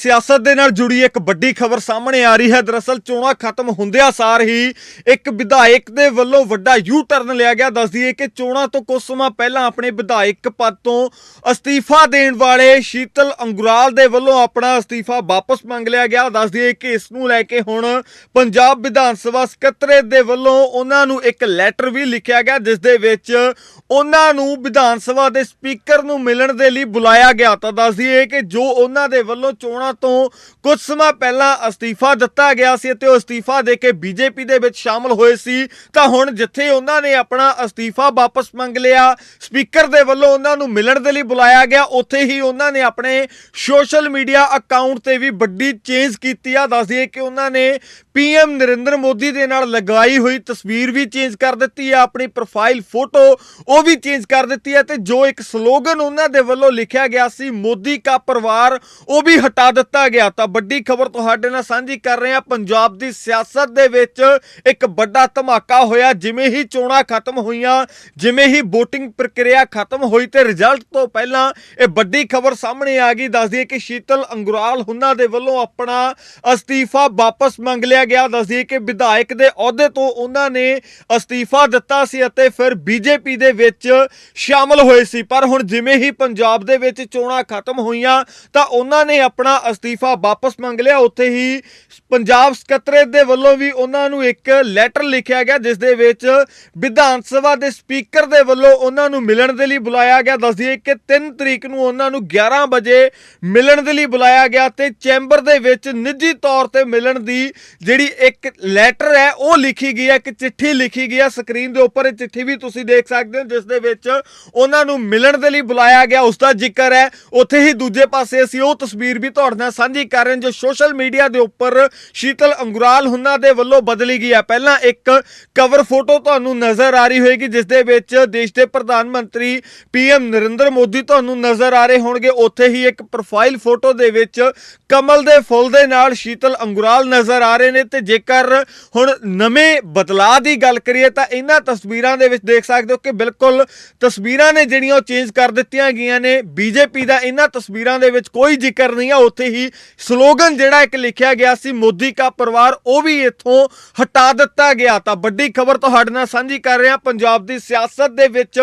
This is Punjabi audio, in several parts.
ਸਿਆਸਤ ਦੇ ਨਾਲ ਜੁੜੀ ਇੱਕ ਵੱਡੀ ਖਬਰ ਸਾਹਮਣੇ ਆ ਰਹੀ ਹੈ। ਦਰਅਸਲ ਚੋਣਾਂ ਖਤਮ ਹੁੰਦਿਆਂ ਸਾਰ ਹੀ ਇੱਕ ਵਿਧਾਇਕ ਦੇ ਵੱਲੋਂ ਵੱਡਾ ਯੂ ਟਰਨ ਲਿਆ ਗਿਆ। ਦੱਸਦੀ ਦਈਏ ਕਿ ਚੋਣਾਂ ਤੋਂ ਕੁਝ ਸਮਾਂ ਪਹਿਲਾਂ ਆਪਣੇ ਵਿਧਾਇਕ ਪਦ ਤੋਂ ਅਸਤੀਫਾ ਦੇਣ ਵਾਲੇ ਸ਼ੀਤਲ ਅੰਗੁਰਾਲ ਦੇ ਵੱਲੋਂ ਆਪਣਾ ਅਸਤੀਫਾ ਵਾਪਸ ਮੰਗ ਲਿਆ ਗਿਆ। ਦੱਸ ਦਈਏ ਕਿ ਇਸ ਨੂੰ ਲੈ ਕੇ ਹੁਣ ਪੰਜਾਬ ਵਿਧਾਨ ਸਭਾ ਸਕੱਤਰੇਤ ਦੇ ਵੱਲੋਂ ਉਹਨਾਂ ਨੂੰ ਇੱਕ ਲੈਟਰ ਵੀ ਲਿਖਿਆ ਗਿਆ, ਜਿਸ ਦੇ ਵਿੱਚ ਉਹਨਾਂ ਨੂੰ ਵਿਧਾਨ ਸਭਾ ਦੇ ਸਪੀਕਰ ਨੂੰ ਮਿਲਣ ਦੇ ਲਈ ਬੁਲਾਇਆ ਗਿਆ। ਤਾਂ ਦੱਸ ਦਈਏ ਕਿ ਜੋ ਉਹਨਾਂ ਦੇ ਵੱਲੋਂ ਚੋਣਾਂ ਤੋਂ ਕੁਝ ਸਮਾਂ ਪਹਿਲਾਂ ਅਸਤੀਫਾ ਦਿੱਤਾ ਗਿਆ ਸੀ ਅਤੇ ਉਹ ਅਸਤੀਫਾ ਦੇ ਕੇ ਬੀਜੇਪੀ ਦੇ ਵਿੱਚ ਸ਼ਾਮਲ ਹੋਏ ਸੀ। ਤਾਂ ਹੁਣ ਜਿੱਥੇ ਉਹਨਾਂ ਨੇ ਆਪਣਾ ਅਸਤੀਫਾ ਵਾਪਸ ਮੰਗ ਲਿਆ, ਸਪੀਕਰ ਦੇ ਵੱਲੋਂ ਉਹਨਾਂ ਨੂੰ ਮਿਲਣ ਦੇ ਲਈ ਬੁਲਾਇਆ ਗਿਆ, ਉੱਥੇ ਹੀ ਉਹਨਾਂ ਨੇ ਆਪਣੇ ਸੋਸ਼ਲ ਮੀਡੀਆ ਅਕਾਊਂਟ ਤੇ ਵੀ ਵੱਡੀ ਚੇਂਜ ਕੀਤੀ ਆ। ਦੱਸ ਦਈਏ ਕਿ ਉਹਨਾਂ ਨੇ ਪੀਐਮ ਨਰਿੰਦਰ ਮੋਦੀ ਦੇ ਨਾਲ ਲਗਾਈ ਹੋਈ ਤਸਵੀਰ ਵੀ ਚੇਂਜ ਕਰ ਦਿੱਤੀ ਆ, ਆਪਣੀ ਪ੍ਰੋਫਾਈਲ ਫੋਟੋ ਉਹ ਵੀ ਚੇਂਜ ਕਰ ਦਿੱਤੀ ਹੈ ਤੇ ਜੋ ਇੱਕ ਸਲੋਗਨ ਉਹਨਾਂ ਦੇ ਵੱਲੋਂ ਲਿਖਿਆ ਗਿਆ ਸੀ, ਮੋਦੀ ਕਾ ਪਰਿਵਾਰ, ਉਹ ਵੀ ਹਟਾ ਦਿੱਤਾ ਗਿਆ। ਤਾਂ ਵੱਡੀ ਖਬਰ ਤੁਹਾਡੇ ਨਾਲ ਸਾਂਝੀ ਕਰ ਰਹੇ ਹਾਂ। ਪੰਜਾਬ ਦੀ ਸਿਆਸਤ ਦੇ ਵਿੱਚ ਇੱਕ ਵੱਡਾ ਧਮਾਕਾ ਹੋਇਆ। ਜਿਵੇਂ ਹੀ ਚੋਣਾਂ ਖਤਮ ਹੋਈਆਂ, ਜਿਵੇਂ ਹੀ VOTING ਪ੍ਰਕਿਰਿਆ ਖਤਮ ਹੋਈ ਤੇ ਰਿਜ਼ਲਟ ਤੋਂ ਪਹਿਲਾਂ ਇਹ ਵੱਡੀ ਖਬਰ ਸਾਹਮਣੇ ਆ ਗਈ। ਦੱਸਦੀ ਹੈ ਕਿ ਸ਼ੀਤਲ ਅੰਗੁਰਾਲ ਹੁਨਾਂ ਦੇ ਵੱਲੋਂ ਆਪਣਾ ਅਸਤੀਫਾ ਵਾਪਸ ਮੰਗ ਲਿਆ ਗਿਆ। ਦੱਸਦੀ ਹੈ ਕਿ ਵਿਧਾਇਕ ਦੇ ਅਹੁਦੇ ਤੋਂ ਉਹਨਾਂ ਨੇ ਅਸਤੀਫਾ ਦਿੱਤਾ ਸੀ ਅਤੇ ਫਿਰ ਬੀਜੇਪੀ ਦੇ ਵਿੱਚ ਸ਼ਾਮਲ ਹੋਏ ਸੀ। ਪਰ ਹੁਣ ਜਿਵੇਂ ਹੀ ਪੰਜਾਬ ਦੇ ਵਿੱਚ ਚੋਣਾਂ ਖਤਮ ਹੋਈਆਂ, ਤਾਂ ਉਹਨਾਂ ਨੇ ਆਪਣਾ ਅਸਤੀਫਾ ਵਾਪਸ ਮੰਗ ਲਿਆ। ਉੱਥੇ ਹੀ ਪੰਜਾਬ ਸਕੱਤਰੇਤ ਦੇ ਵੱਲੋਂ ਵੀ ਉਹਨਾਂ ਨੂੰ ਇੱਕ ਲੈਟਰ ਲਿਖਿਆ ਗਿਆ, ਜਿਸ ਦੇ ਵਿੱਚ ਵਿਧਾਨ ਸਭਾ ਦੇ ਸਪੀਕਰ ਦੇ ਵੱਲੋਂ ਉਹਨਾਂ ਨੂੰ ਮਿਲਣ ਦੇ ਲਈ ਬੁਲਾਇਆ ਗਿਆ। ਦੱਸ ਦਈਏ ਕਿ 3 ਤਰੀਕ ਨੂੰ ਉਹਨਾਂ ਨੂੰ 11 ਵਜੇ ਮਿਲਣ ਦੇ ਲਈ ਬੁਲਾਇਆ ਗਿਆ ਤੇ ਚੈਂਬਰ ਦੇ ਵਿੱਚ ਨਿੱਜੀ ਤੌਰ ਤੇ ਮਿਲਣ ਦੀ ਜਿਹੜੀ ਇੱਕ ਲੈਟਰ ਹੈ, ਉਹ ਲਿਖੀ ਗਈ ਹੈ, ਇੱਕ ਚਿੱਠੀ ਲਿਖੀ ਗਈ ਹੈ। ਸਕਰੀਨ ਦੇ ਉੱਪਰ ਇਹ ਚਿੱਠੀ ਵੀ ਤੁਸੀਂ ਦੇਖ ਸਕਦੇ ਹੋ, ਜਿਸ ਦੇ ਵਿੱਚ ਉਹਨਾਂ ਨੂੰ ਮਿਲਣ ਦੇ ਲਈ ਬੁਲਾਇਆ ਗਿਆ। ਉਸ ਦਾ ਜ਼ਿਕਰ ਹੈ, ਉੱਥੇ ਹੀ ਦੂਜੇ ਪਾਸੇ ਅਸੀਂ ਉਹ ਤਸਵੀਰ ਵੀ ਤੁਹਾਡੇ ਨਾਲ ਸਾਂਝੀ ਕਰ ਰਹੇ ਹਾਂ ਜੋ ਸੋਸ਼ਲ ਮੀਡੀਆ ਦੇ ਉੱਪਰ ਸ਼ੀਤਲ ਅੰਗੁਰਾਲ ਹੁਨਾਂ ਦੇ ਵੱਲੋਂ ਬਦਲੀ ਗਈ ਹੈ। ਪਹਿਲਾਂ ਇੱਕ ਕਵਰ ਫੋਟੋ ਤੁਹਾਨੂੰ ਨਜ਼ਰ ਆ ਰਹੀ ਹੋਏਗੀ, ਜਿਸ ਦੇ ਵਿੱਚ ਦੇਸ਼ ਦੇ ਪ੍ਰਧਾਨ ਮੰਤਰੀ ਪੀਐਮ ਨਰਿੰਦਰ ਮੋਦੀ ਤੁਹਾਨੂੰ ਨਜ਼ਰ ਆ ਰਹੇ ਹੋਣਗੇ। ਉੱਥੇ ਹੀ ਇੱਕ ਪ੍ਰੋਫਾਈਲ ਫੋਟੋ ਦੇ ਵਿੱਚ ਕਮਲ ਦੇ ਫੁੱਲ ਦੇ ਨਾਲ ਸ਼ੀਤਲ ਅੰਗੁਰਾਲ ਨਜ਼ਰ ਆ ਰਹੇ ਨੇ ਤੇ ਜੇਕਰ ਹੁਣ ਨਵੇਂ ਬਦਲਾਅ ਦੀ ਗੱਲ ਕਰੀਏ ਤਾਂ ਇਹਨਾਂ ਤਸਵੀਰਾਂ ਦੇ ਵਿੱਚ ਦੇਖ ਸਕਦੇ ਹੋ ਕਿ ਬਿਲਕੁਲ ਤਸਵੀਰਾਂ ਨੇ ਜਿਹੜੀਆਂ ਉਹ ਚੇਂਜ ਕਰ ਦਿੱਤੀਆਂ ਗਈਆਂ ਨੇ। ਬੀਜੇਪੀ ਦਾ ਇਹਨਾਂ ਤਸਵੀਰਾਂ ਦੇ ਵਿੱਚ ਕੋਈ ਜ਼ਿਕਰ ਨਹੀਂ ਆ, ਉੱਥੇ ਹੀ ਸਲੋਗਨ ਜਿਹੜਾ ਇੱਕ ਲਿਖਿਆ ਗਿਆ ਸੀ, ਮੋਦੀ ਕਾ ਪਰਿਵਾਰ, ਉਹ ਵੀ ਇੱਥੋਂ ਹਟਾ ਦਿੱਤਾ ਗਿਆ। ਤਾਂ ਵੱਡੀ ਖਬਰ ਤੁਹਾਡੇ ਨਾਲ ਸਾਂਝੀ ਕਰ ਰਿਹਾ, ਪੰਜਾਬ ਦੀ ਸਿਆਸਤ ਦੇ ਵਿੱਚ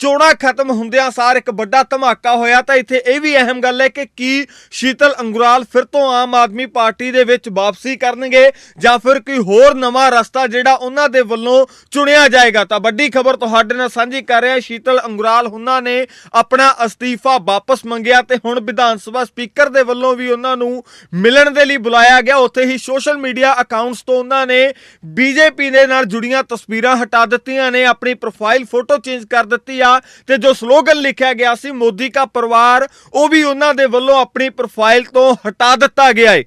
ਚੋਣਾਂ ਖਤਮ ਹੁੰਦਿਆਂ ਸਾਰ ਇੱਕ ਵੱਡਾ ਧਮਾਕਾ ਹੋਇਆ। ਤਾਂ ਇੱਥੇ ਇਹ ਵੀ ਅਹਿਮ ਗੱਲ ਹੈ ਕਿ ਕੀ ਸ਼ੀਤਲ ਅੰਗੁਰਾਲ ਫਿਰ ਤੋਂ ਆਮ ਆਦਮੀ ਪਾਰਟੀ ਦੇ ਵਿੱਚ ਵਾਪਸੀ ਕਰਨਗੇ ਜਾਂ ਫਿਰ ਕੋਈ ਹੋਰ ਨਵਾਂ ਰਸਤਾ ਜਿਹੜਾ ਉਹਨਾਂ ਦੇ ਵੱਲੋਂ ਚੁਣਿਆ ਜਾਏਗਾ। ਤਾਂ ਵੱਡੀ ਖਬਰ ਤੁਹਾਡੇ ਨਾਲ ਸਾਂਝੀ ਕਰ ਰਿਹਾ, ਸ਼ੀਤਲ ਅੰਗੁਰਾਲ ਹੁਨਾਂ ਨੇ ਆਪਣਾ ਅਸਤੀਫਾ ਵਾਪਸ ਮੰਗਿਆ ਤੇ ਹੁਣ ਵਿਧਾਨ ਸਭਾ ਸਪੀਕਰ ਦੇ ਵੱਲੋਂ ਵੀ ਉਹਨਾਂ ਨੂੰ ਮਿਲਣ ਦੇ ਲਈ ਬੁਲਾਇਆ ਗਿਆ। ਉੱਥੇ ਹੀ ਸੋਸ਼ਲ ਮੀਡੀਆ ਅਕਾਊਂਟਸ ਤੋਂ ਉਹਨਾਂ ਨੇ ਬੀਜੇਪੀ ਦੇ ਨਾਲ ਜੁੜੀਆਂ ਤਸਵੀਰਾਂ ਹਟਾ ਦਿੱਤੀਆਂ ਨੇ, ਆਪਣੀ ਪ੍ਰੋਫਾਈਲ ਫੋਟੋ ਚੇਂਜ ਕਰ ਦਿੱਤੀ ਆ ਤੇ ਜੋ ਸਲੋਗਨ ਲਿਖਿਆ ਗਿਆ ਸੀ, ਮੋਦੀ ਕਾ ਪਰਿਵਾਰ, ਉਹ ਵੀ ਉਹਨਾਂ ਦੇ ਵੱਲੋਂ ਆਪਣੀ ਪ੍ਰੋਫਾਈਲ ਤੋਂ ਹਟਾ ਦਿੱਤਾ ਗਿਆ ਹੈ